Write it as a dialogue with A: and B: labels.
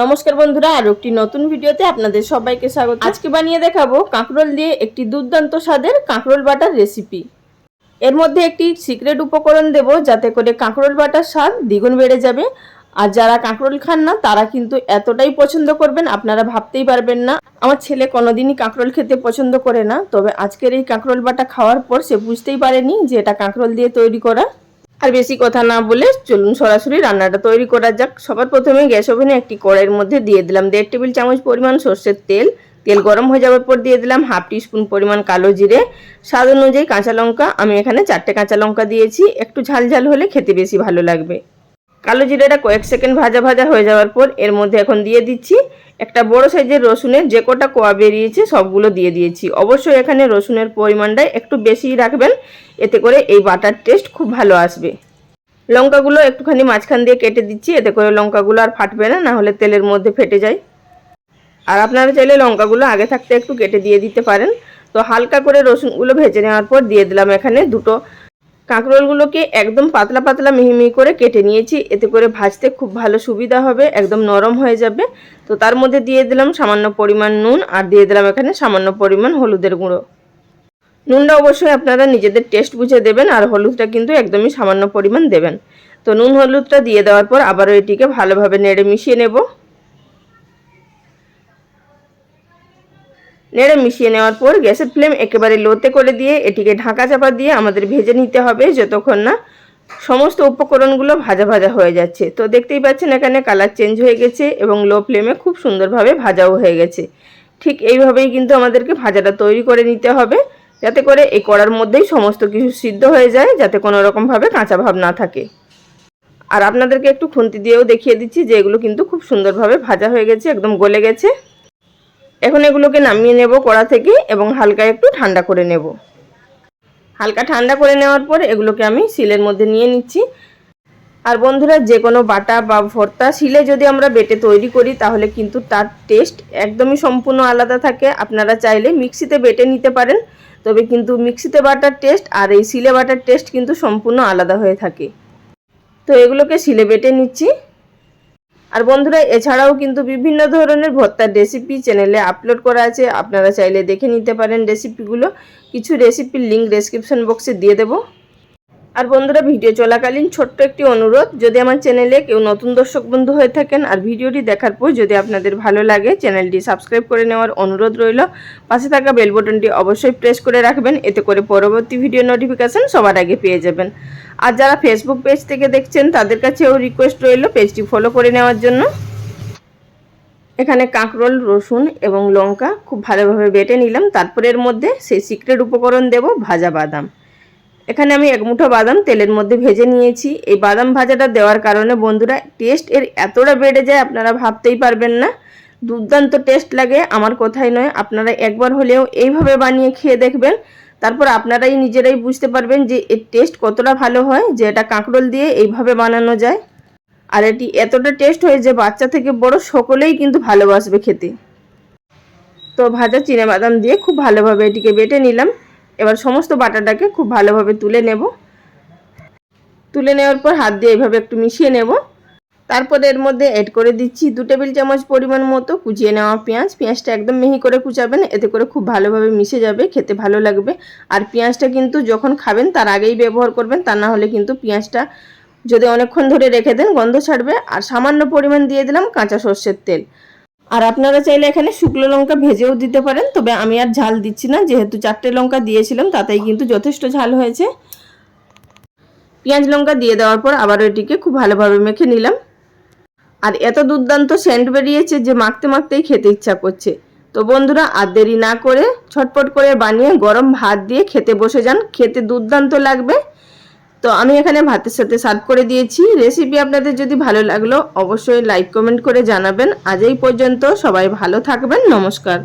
A: নমস্কার বন্ধুরা, আর একটি নতুন ভিডিওতে আপনাদের সবাইকে স্বাগত। আজকে বানিয়ে দেখাবো কাঁকরোল দিয়ে একটি দুর্দান্ত স্বাদের কাঁকরোল বাটার রেসিপি। এর মধ্যে একটি সিক্রেট উপকরণ দেব, যাতে করে কাঁকরোল বাটার স্বাদ দ্বিগুণ বেড়ে যাবে। আর যারা কাঁকরোল খান না, তারা কিন্তু এতটাই পছন্দ করবেন, আপনারা ভাবতেই পারবেন না। আমার ছেলে কোনোদিনই কাঁকরোল খেতে পছন্দ করে না, তবে আজকের এই কাঁকরোল বাটা খাওয়ার পর সে বুঝতেই পারেনি যে এটা কাঁকরোল দিয়ে তৈরি করা। আর বেশি কথা না বলে চলুন সরাসরি রান্নাটা তৈরি করা যাক। সবার প্রথমে গ্যাস ওভেনে একটি কড়াইয়ের মধ্যে দিয়ে দিলাম দেড় টেবিল চামচ পরিমাণ সর্ষের তেল। তেল গরম হয়ে যাওয়ার পর দিয়ে দিলাম হাফ টিস্পুন পরিমাণ কালো জিরে। স্বাদ অনুযায়ী কাঁচা লঙ্কা, আমি এখানে চারটে কাঁচা লঙ্কা দিয়েছি। একটু ঝাল ঝাল হলে খেতে বেশি ভালো লাগবে। কালো জিরাটা কয়েক সেকেন্ড ভাজা ভাজা হয়ে যাওয়ার পর এর মধ্যে এখন দিয়ে দিচ্ছি একটা বড় সাইজের রসুনের যে কটা কোয়া বেরিয়েছে সবগুলো দিয়ে দিয়েছি। অবশ্যই এখানে রসুনের পরিমাণটা একটু বেশিই রাখবেন, এতে করে এই বাটার টেস্ট খুব ভালো আসবে। লঙ্কাগুলো একটুখানি মাঝখান দিয়ে কেটে দিচ্ছি, এতে করে লঙ্কাগুলো আর ফাটবে না না হলে তেলের মধ্যে ফেটে যায়। আর আপনারা চাইলে লঙ্কাগুলো আগে থাকতে একটু কেটে দিয়ে দিতে পারেন। তো হালকা করে রসুনগুলো ভেজে নেওয়ার পর দিয়ে দিলাম এখানে দুটো কাঁকরোলগুলোকে একদম পাতলা পাতলা মিহি মিহি করে কেটে নিয়েছি। এতে করে ভাজতে খুব ভালো সুবিধা হবে, একদম নরম হয়ে যাবে। তো তার মধ্যে দিয়ে দিলাম সামান্য পরিমাণ নুন আর দিয়ে দিলাম এখানে সামান্য পরিমাণ হলুদের গুঁড়ো। নুনটা অবশ্যই আপনারা নিজেদের টেস্ট বুঝে দেবেন আর হলুদটা কিন্তু একদমই সামান্য পরিমাণ দেবেন। তো নুন হলুদটা দিয়ে দেওয়ার পর আবারও এটিকে ভালোভাবে নেড়ে মিশিয়ে নেব। নেড়ে মিশিয়ে নেওয়ার পর গ্যাসের ফ্লেম একেবারে লোতে করে দিয়ে এটিকে ঢাকা চাপা দিয়ে আমাদের ভেজে নিতে হবে যতক্ষণ না সমস্ত উপকরণগুলো ভাজা ভাজা হয়ে যাচ্ছে। তো দেখতেই পাচ্ছেন এখানে কালার চেঞ্জ হয়ে গেছে এবং লো ফ্লেমে খুব সুন্দরভাবে ভাজাও হয়ে গেছে। ঠিক এইভাবেই কিন্তু আমাদেরকে ভাজাটা তৈরি করে নিতে হবে যাতে করে এই কড়ার মধ্যেই সমস্ত কিছু সিদ্ধ হয়ে যায় যাতে কোনো রকমভাবে কাঁচা ভাব না থাকে। আর আপনাদেরকে একটু খুন্তি দিয়েও দেখিয়ে দিচ্ছি যে এগুলো কিন্তু খুব সুন্দরভাবে ভাজা হয়ে গেছে, একদম গলে গেছে। এখন এগুলোকে নামিয়ে নেব কড়া থেকে এবং হালকা একটু ঠান্ডা করে নেব। হালকা ঠান্ডা করে নেওয়ার পর এগুলোকে আমি শিলের মধ্যে নিয়ে নিচ্ছি। আর বন্ধুরা, যে কোনো বাটা বা ভর্তা শিলে যদি আমরা বেটে তৈরি করি, তাহলে কিন্তু তার টেস্ট একদমই সম্পূর্ণ আলাদা থাকে। আপনারা চাইলে মিক্সিতে বেটে নিতে পারেন, তবে কিন্তু মিক্সিতে বাটার টেস্ট আর এই শিলে বাটার টেস্ট কিন্তু সম্পূর্ণ আলাদা হয়ে থাকে। তো এগুলোকে শিলে বেটে নিচ্ছি। আর বন্ধুরা, এছাড়াও কিন্তু বিভিন্ন ধরনের ভর্তার রেসিপি চ্যানেলে আপলোড করা আছে। আপনারা চাইলে দেখে নিতে পারেন রেসিপিগুলো কিছু রেসিপির লিঙ্ক ডেসক্রিপশন বক্সে দিয়ে দেবো। আর বন্ধুরা, ভিডিও চলাকালীন ছোট্ট একটি অনুরোধ, যদি আমার চ্যানেলে কেউ নতুন দর্শক বন্ধু হয়ে থাকেন আর ভিডিওটি দেখার পর যদি আপনাদের ভালো লাগে, চ্যানেলটি সাবস্ক্রাইব করে নেওয়ার অনুরোধ রইল। পাশে থাকা বেল বটনটি অবশ্যই প্রেস করে রাখবেন, এতে করে পরবর্তী ভিডিও নোটিফিকেশান সবার আগে পেয়ে যাবেন। আর যারা ফেসবুক পেজ থেকে দেখছেন, তাদের কাছেও রিকোয়েস্ট রইল পেজটি ফলো করে নেওয়ার জন্য। এখানে কাঁকরোল, রসুন এবং লঙ্কা খুব ভালোভাবে বেটে নিলাম। তারপরে এর মধ্যে সেই সিক্রেট উপকরণ দেব ভাজা বাদাম। এখানে আমি এক মুঠো বাদাম তেলের মধ্যে ভেজে নিয়েছি। এই বাদাম ভাজাটা দেওয়ার কারণে বন্ধুরা টেস্ট এর এতটা বেড়ে যায় আপনারা ভাবতেই পারবেন না। দুর্দান্ত টেস্ট লাগে, আমার কথাই নয়। আপনারা একবার হলেও এইভাবে বানিয়ে খেয়ে দেখবেন। তারপর আপনারাই নিজেরাই বুঝতে পারবেন যে এর টেস্ট কতটা ভালো হয়, যে এটা কাঁকরোল দিয়ে এইভাবে বানানো যায়। আর এটি এতটা টেস্ট হয় যে বাচ্চা থেকে বড় সকলেই কিন্তু ভালোবাসবে খেতে। তো ভাজা বাদাম দিয়ে খুব ভালোভাবে এটিকে বেটে নিলাম। এবার সমস্ত বাটাটাকে খুব ভালোভাবে তুলে নেব। তুলে নেওয়ার পর হাত দিয়ে এইভাবে একটু মিশিয়ে নেব। তারপর এর মধ্যে অ্যাড করে দিচ্ছি দু টেবিল চামচ পরিমাণ মতো কুচিয়ে নেওয়া পেঁয়াজ। পেঁয়াজটা একদম মিহি করে কুচাবেন, এতে করে খুব ভালোভাবে মিশে যাবে, খেতে ভালো লাগবে। আর পেঁয়াজটা কিন্তু যখন খাবেন তার আগেই ব্যবহার করবেন, তা না হলে কিন্তু পেঁয়াজটা যদি অনেকক্ষণ ধরে রেখে দেন গন্ধ ছাড়বে। আর সামান্য পরিমাণ দিয়ে দিলাম কাঁচা সর্ষের তেল। আর আপনারা চাইলে এখানে শুকনো লঙ্কা ভেজেও দিতে পারেন, তবে আমি আর ঝাল দিচ্ছি না। যেহেতু চারটে লঙ্কা দিয়েছিলাম, তাতেই কিন্তু যথেষ্ট ঝাল হয়েছে। পেঁয়াজ লঙ্কা দিয়ে দেওয়ার পর আবার এটিকে খুব ভালোভাবে মেখে নিলাম। আর এত দুর্দান্ত সেন্ট বেরিয়েছে যে মাখতে মাখতেই খেতে ইচ্ছা করছে। তো বন্ধুরা, আর দেরি না করে ছটপট করে বানিয়ে গরম ভাত দিয়ে খেতে বসে যান। খেতে দুর্দান্ত লাগবে। তো আমি এখানে ভাতের সাথে সার্ভ করে দিয়েছি। রেসিপি আপনাদের যদি ভালো লাগল, অবশ্যই লাইক কমেন্ট করে জানাবেন। আজ এই পর্যন্ত সবাই ভালো থাকবেন। নমস্কার।